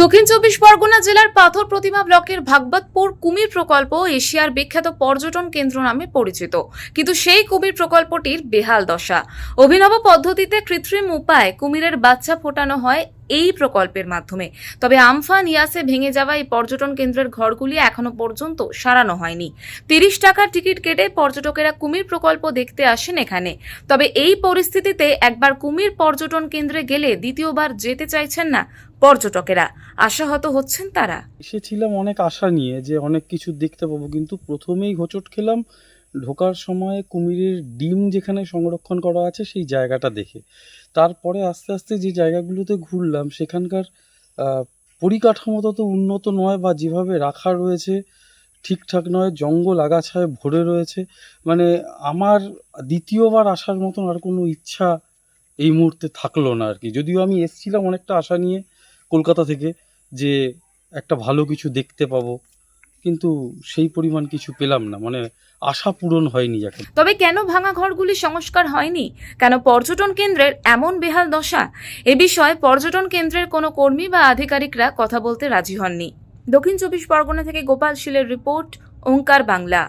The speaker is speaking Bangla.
দক্ষিণ চব্বিশ পরগনা জেলার পাথর প্রতিমা ব্লকের ভাগবতপুর কুমির প্রকল্প এশিয়ার বিখ্যাত পর্যটন কেন্দ্র নামে পরিচিত। কিন্তু সেই কুমির প্রকল্পটির বেহাল দশা। অভিনব পদ্ধতিতে কৃত্রিম উপায়ে কুমিরের বাচ্চা ফোটানো হয় এই প্রকল্পের মাধ্যমে। তবে আমফান ইয়াসে ভেঙে যাওয়া এই পর্যটন কেন্দ্রের ঘরগুলি এখনও পর্যন্ত সারানো হয়নি। তিরিশ টাকার টিকিট কেটে পর্যটকেরা কুমির প্রকল্প দেখতে আসেন এখানে। তবে এই পরিস্থিতিতে একবার কুমির পর্যটন কেন্দ্রে গেলে দ্বিতীয়বার যেতে চাইছেন না পর্যটকেরা। আশাহত হচ্ছেন তারা। এসেছিলাম অনেক আশা নিয়ে যে অনেক কিছু দেখতে পাবো, কিন্তু প্রথমেই হোঁচট খেলাম ঢোকার সময় কুমিরের ডিম যেখানে সংরক্ষণ করা আছে সেই জায়গাটা দেখে। তারপরে আস্তে আস্তে যে জায়গাগুলোতে ঘুরলাম, সেখানকার পরিকাঠামো তত উন্নত নয় বা যেভাবে রাখা রয়েছে, ঠিকঠাক নয়, জঙ্গল আগাছায় ভরে রয়েছে মানে আমার দ্বিতীয়বার আসার মতন আর কোনো ইচ্ছা এই মুহূর্তে থাকল না আর কি যদিও আমি এসছিলাম অনেকটা আশা নিয়ে কলকাতা থেকে যে একটা ভালো কিছু দেখতে পাবো, কিন্তু সেই পরিমাণ কিছু পেলাম না। মানে আশা পূরণ হয়নি যাকে তবে কেন ভাঙা ঘরগুলি সংস্কার হয়নি? কেন পর্যটন কেন্দ্রের এমন বেহাল দশা? এ বিষয়ে পর্যটন কেন্দ্রের কোনো কর্মী বা আধিকারিকরা কথা বলতে রাজি হননি। দক্ষিণ চব্বিশ পরগনা থেকে গোপাল শীলের রিপোর্ট, ওঙ্কার বাংলা।